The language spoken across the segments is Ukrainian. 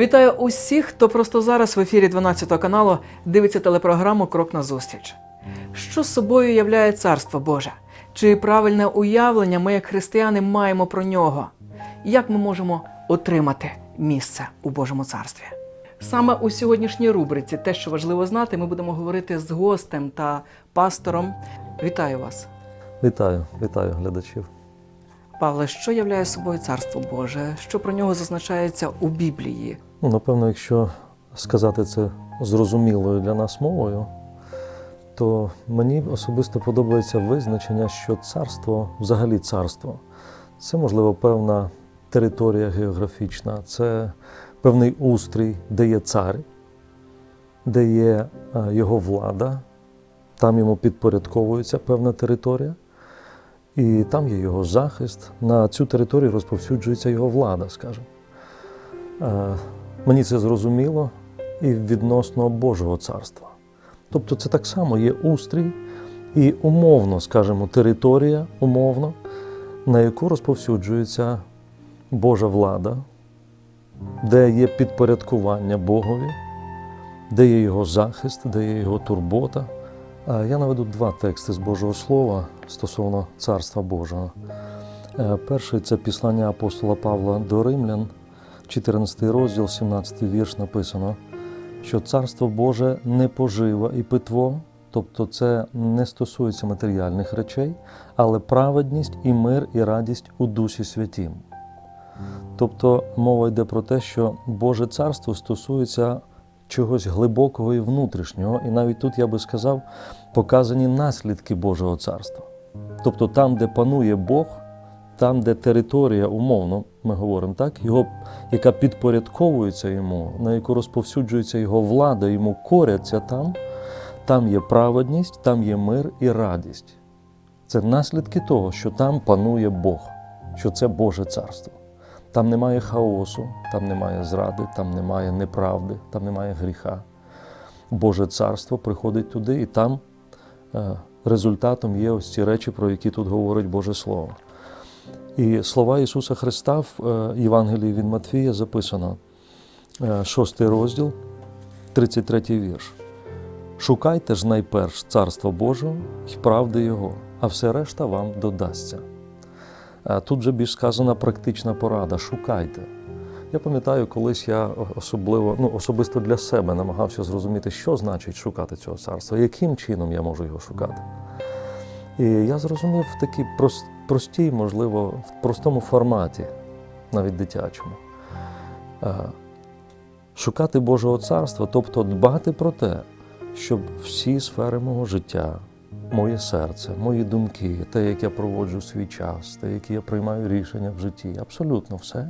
Вітаю усіх, хто просто зараз в ефірі 12 каналу дивиться телепрограму Крок на зустріч. Що з собою являє Царство Боже? Чи правильне уявлення ми, як християни, маємо про нього? Як ми можемо отримати місце у Божому царстві? Саме у сьогоднішній рубриці те, що важливо знати, ми будемо говорити з гостем та пастором. Вітаю вас, Вітаю, вітаю глядачів. Павле. Що являє собою Царство Боже? Що про нього зазначається у Біблії? Ну, напевно, якщо сказати це зрозумілою для нас мовою, то мені особисто подобається визначення, що царство, взагалі царство, це можливо певна територія географічна, це певний устрій, де є цар, де є е, його влада, там йому підпорядковується певна територія, і там є його захист. На цю територію розповсюджується його влада, скажімо. Мені це зрозуміло і відносно Божого царства. Тобто це так само є устрій і умовно, скажімо, територія, умовно, на яку розповсюджується Божа влада, де є підпорядкування Богові, де є його захист, де є його турбота. Я наведу два тексти з Божого Слова стосовно Царства Божого. Е, Перший це післання апостола Павла до Римлян, 14 розділ, 17 вірш написано, що Царство Боже не пожива і питво, тобто це не стосується матеріальних речей, але праведність і мир і радість у Дусі Святім. Тобто мова йде про те, що Боже царство стосується чогось глибокого і внутрішнього, і навіть тут я би сказав, показані наслідки Божого царства. Тобто там, де панує Бог, там, де територія, умовно, ми говоримо так, його, яка підпорядковується йому, на яку розповсюджується його влада, йому коряться там, там є праведність, там є мир і радість. Це наслідки того, що там панує Бог, що це Боже царство. Там немає хаосу, там немає зради, там немає неправди, там немає гріха. Боже царство приходить туди, і там е, результатом є ось ці речі, про які тут говорить Боже Слово. І слова Ісуса Христа в е, Євангелії від Матфія записано, е, шостий розділ, 33 вірш. Шукайте ж найперш Царство Божого і правди Його, а все решта вам додасться. Е, Тут же більш сказана практична порада шукайте. Я пам'ятаю, колись я особливо, ну, особисто для себе намагався зрозуміти, що значить шукати цього царства, яким чином я можу його шукати. І я зрозумів в такій простій, можливо, в простому форматі, навіть дитячому. Е, Шукати Божого царства, тобто дбати про те, щоб всі сфери мого життя, моє серце, мої думки, те, як я проводжу свій час, те, які я приймаю рішення в житті, абсолютно все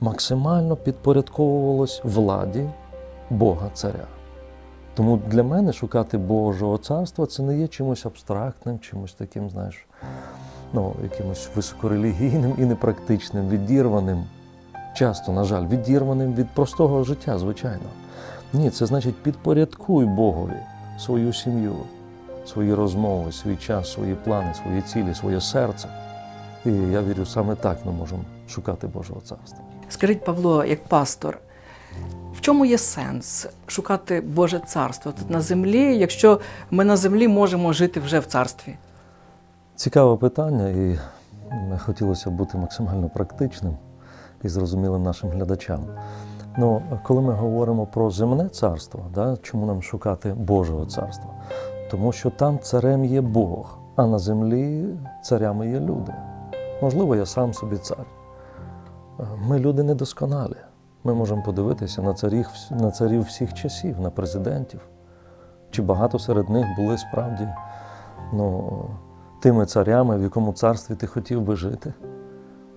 максимально підпорядковувалось владі Бога Царя. Тому для мене шукати Божого царства це не є чимось абстрактним, чимось таким, знаєш, ну, якимось високорелігійним і непрактичним, відірваним, часто, на жаль, відірваним від простого життя, звичайно. Ні, це значить підпорядкуй Богові свою сім'ю, свої розмови, свій час, свої плани, свої цілі, своє серце. І я вірю, саме так ми можемо шукати Божого царства. Скажіть, Павло, як пастор, чому є сенс шукати Боже царство тут на землі, якщо ми на землі можемо жити вже в царстві? Цікаве питання, і хотілося б бути максимально практичним і зрозумілим нашим глядачам. Ну, коли ми говоримо про земне царство, да, чому нам шукати Божого царства? Тому що там царем є Бог, а на землі царями є люди. Можливо, я сам собі цар. Ми люди недосконалі. Ми можемо подивитися на царів, на царів всіх часів, на президентів. Чи багато серед них були справді ну, тими царями, в якому царстві ти хотів би жити?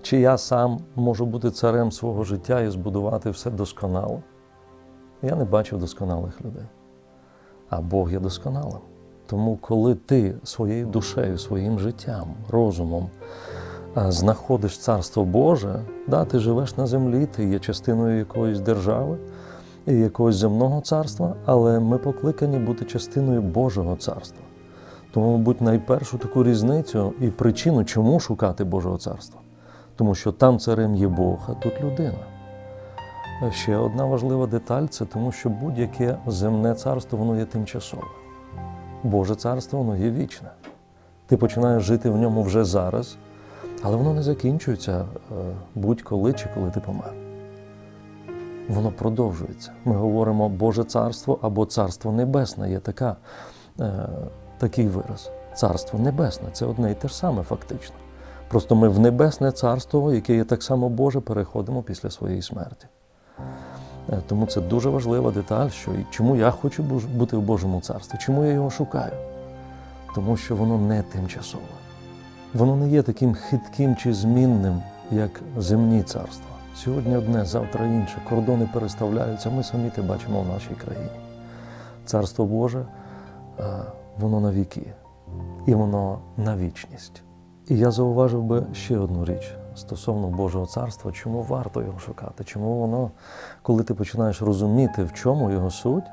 Чи я сам можу бути царем свого життя і збудувати все досконало? Я не бачив досконалих людей. А Бог є досконалим. Тому, коли ти своєю душею, своїм життям, розумом знаходиш царство Боже, да, ти живеш на землі, ти є частиною якоїсь держави і якогось земного царства, але ми покликані бути частиною Божого царства. Тому, мабуть, найпершу таку різницю і причину, чому шукати Божого царства. Тому що там царем є Бог, а тут людина. ще одна важлива деталь це тому, що будь-яке земне царство воно є тимчасове. Боже царство воно є вічне. Ти починаєш жити в ньому вже зараз, але воно не закінчується е, будь-коли чи коли ти помер. Воно продовжується. Ми говоримо Боже царство або Царство Небесне є така, е, такий вираз. Царство Небесне це одне і те ж саме фактично. Просто ми в небесне царство, яке є так само Боже, переходимо після своєї смерті. Е, Тому це дуже важлива деталь, що і чому я хочу бути в Божому царстві, чому я його шукаю. Тому що воно не тимчасове. Воно не є таким хитким чи змінним, як земні царства. Сьогодні одне, завтра інше. Кордони переставляються, ми самі те бачимо в нашій країні. Царство Боже, е, воно на віки, і воно на вічність. І я зауважив би ще одну річ стосовно Божого царства, чому варто його шукати, чому воно, коли ти починаєш розуміти, в чому його суть,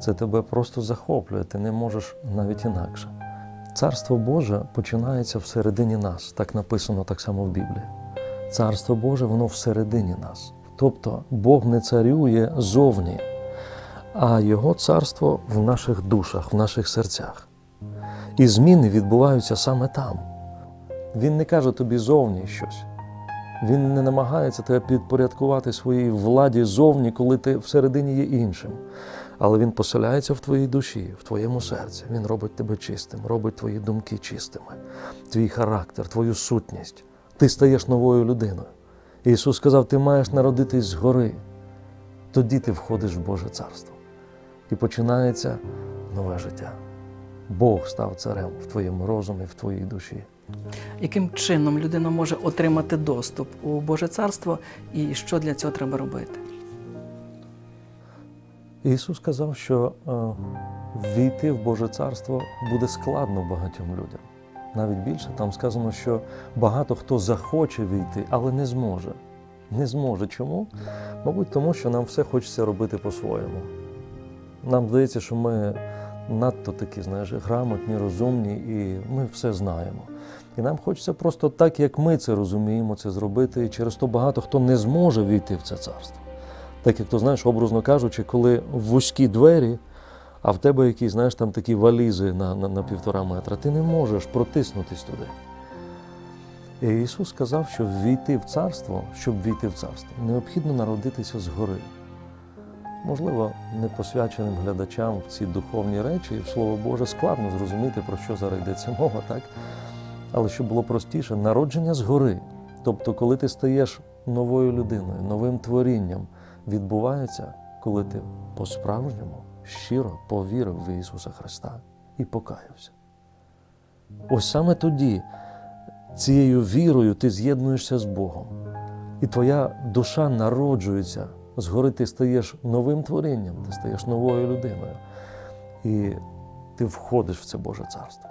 це тебе просто захоплює, ти не можеш навіть інакше. Царство Боже починається всередині нас, так написано так само в Біблії. Царство Боже, воно всередині нас. Тобто Бог не царює зовні, а Його царство в наших душах, в наших серцях. І зміни відбуваються саме там. Він не каже тобі зовні щось. Він не намагається тебе підпорядкувати своїй владі зовні, коли ти всередині є іншим. Але він поселяється в твоїй душі, в твоєму серці. Він робить тебе чистим, робить твої думки чистими, твій характер, твою сутність. Ти стаєш новою людиною. Ісус сказав: ти маєш народитись згори. Тоді ти входиш в Боже царство. І починається нове життя. Бог став царем в твоєму розумі, в твоїй душі. Яким чином людина може отримати доступ у Боже царство і що для цього треба робити? Ісус сказав, що е, війти в Боже царство буде складно багатьом людям. Навіть більше там сказано, що багато хто захоче війти, але не зможе. Не зможе. Чому? Мабуть, тому що нам все хочеться робити по-своєму. Нам здається, що ми надто такі, знаєш, грамотні, розумні, і ми все знаємо. І нам хочеться просто так, як ми це розуміємо, це зробити. І через то багато хто не зможе війти в це царство. Так як то знаєш, образно кажучи, коли вузькі двері, а в тебе якісь, знаєш, там такі валізи на, на, на півтора метра, ти не можеш протиснутись туди. І Ісус сказав, що ввійти в царство, щоб війти в царство, необхідно народитися згори. Можливо, непосвяченим глядачам в ці духовні речі і в Слово Боже складно зрозуміти, про що зараз йдеться мова, так? Але щоб було простіше, народження згори. Тобто, коли ти стаєш новою людиною, новим творінням, відбувається, коли ти по-справжньому щиро повірив в Ісуса Христа і покаявся. Ось саме тоді цією вірою ти з'єднуєшся з Богом, і твоя душа народжується. Згори ти стаєш новим творінням, ти стаєш новою людиною. І ти входиш в це Боже царство.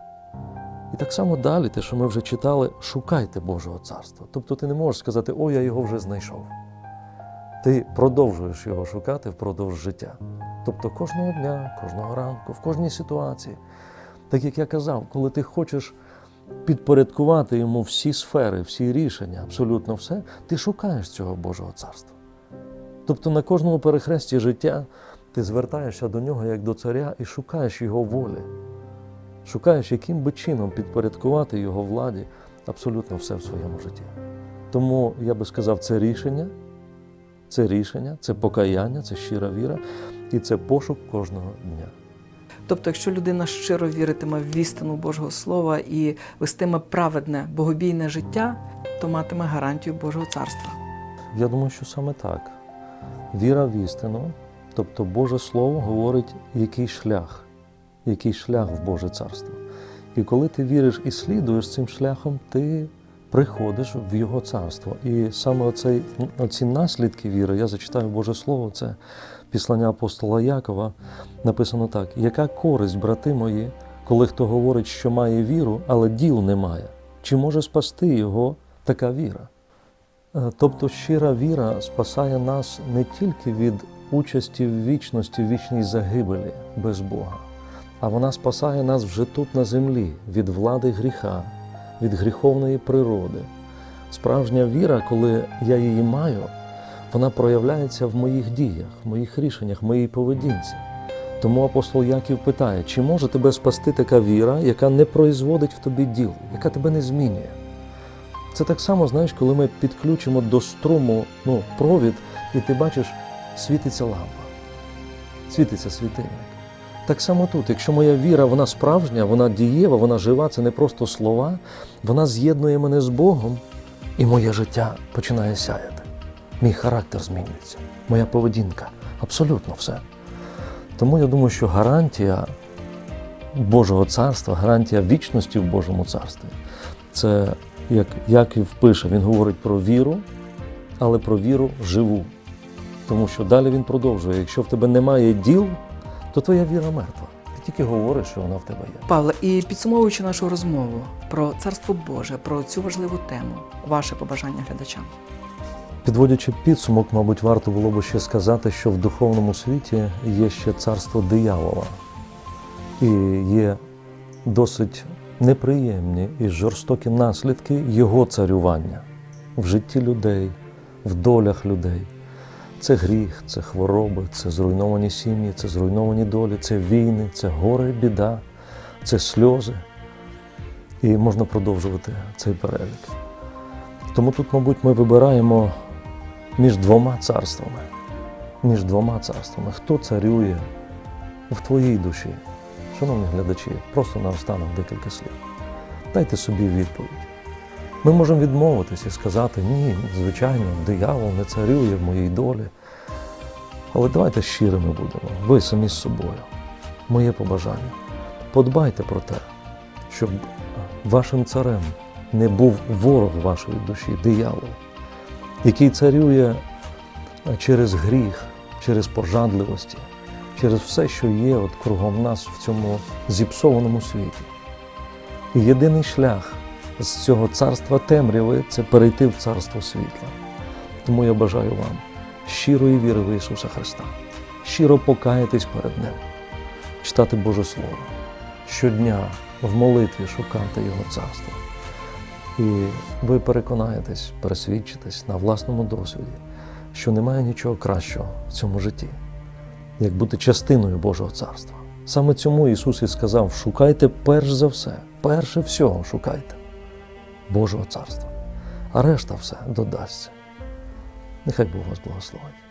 І так само далі, те, що ми вже читали, шукайте Божого царства. Тобто ти не можеш сказати, о, я його вже знайшов. Ти продовжуєш його шукати впродовж життя. Тобто кожного дня, кожного ранку, в кожній ситуації. Так як я казав, коли ти хочеш підпорядкувати йому всі сфери, всі рішення, абсолютно все, ти шукаєш цього Божого царства. Тобто на кожному перехресті життя ти звертаєшся до нього як до царя і шукаєш його волі. Шукаєш, яким би чином підпорядкувати його владі абсолютно все в своєму житті. Тому я би сказав, це рішення, це рішення, це покаяння, це щира віра і це пошук кожного дня. Тобто, якщо людина щиро віритиме в істину Божого Слова і вестиме праведне, богобійне життя, то матиме гарантію Божого царства. Я думаю, що саме так. Віра в істину, тобто Боже Слово говорить, який шлях, який шлях в Боже царство. І коли ти віриш і слідуєш цим шляхом, ти приходиш в Його царство. І саме оцей, оці наслідки віри, я зачитаю Боже Слово, це післання апостола Якова, написано так: яка користь, брати мої, коли хто говорить, що має віру, але діл немає? Чи може спасти його така віра? Е, Тобто щира віра спасає нас не тільки від участі в вічності, в вічній загибелі без Бога, а вона спасає нас вже тут на землі від влади гріха, від гріховної природи. Справжня віра, коли я її маю, вона проявляється в моїх діях, в моїх рішеннях, в моїй поведінці. Тому апостол Яків питає, чи може тебе спасти така віра, яка не производить в тобі діл, яка тебе не змінює. Це так само, знаєш, коли ми підключимо до струму ну, провід, і ти бачиш, світиться лампа, світиться світильник. Так само тут, якщо моя віра, вона справжня, вона дієва, вона жива, це не просто слова, вона з'єднує мене з Богом, і моє життя починає сяяти. Мій характер змінюється, моя поведінка, абсолютно все. Тому я думаю, що гарантія Божого царства, гарантія вічності в Божому царстві це як Яків пише, він говорить про віру, але про віру живу. Тому що далі він продовжує: якщо в тебе немає діл, то твоя віра мертва. Ти тільки говориш, що вона в тебе є. Павле, і підсумовуючи нашу розмову про царство Боже, про цю важливу тему, ваше побажання глядачам. Підводячи підсумок, мабуть, варто було б ще сказати, що в духовному світі є ще царство диявола, і є досить неприємні і жорстокі наслідки його царювання в житті людей, в долях людей. Це гріх, це хвороби, це зруйновані сім'ї, це зруйновані долі, це війни, це горе, біда, це сльози. І можна продовжувати цей перелік. Тому тут, мабуть, ми вибираємо між двома царствами. Між двома царствами. Хто царює в твоїй душі? Шановні глядачі, просто наостанок декілька слів. Дайте собі відповідь. Ми можемо відмовитись і сказати, ні, звичайно, диявол не царює в моїй долі. Але давайте щирими будемо, ви самі з собою. Моє побажання. Подбайте про те, щоб вашим царем не був ворог вашої душі, диявол, який царює через гріх, через пожадливості, через все, що є от кругом нас в цьому зіпсованому світі. І єдиний шлях з цього царства темряви це перейти в царство світла. Тому я бажаю вам щирої віри в Ісуса Христа, щиро покаятись перед Ним, читати Боже Слово, щодня в молитві шукати Його царство. І ви переконаєтесь, пересвідчитесь на власному досвіді, що немає нічого кращого в цьому житті, як бути частиною Божого царства. Саме цьому Ісус і сказав: шукайте перш за все, перше всього шукайте Божого царства, а решта все додасться. Нехай Бог вас благословить.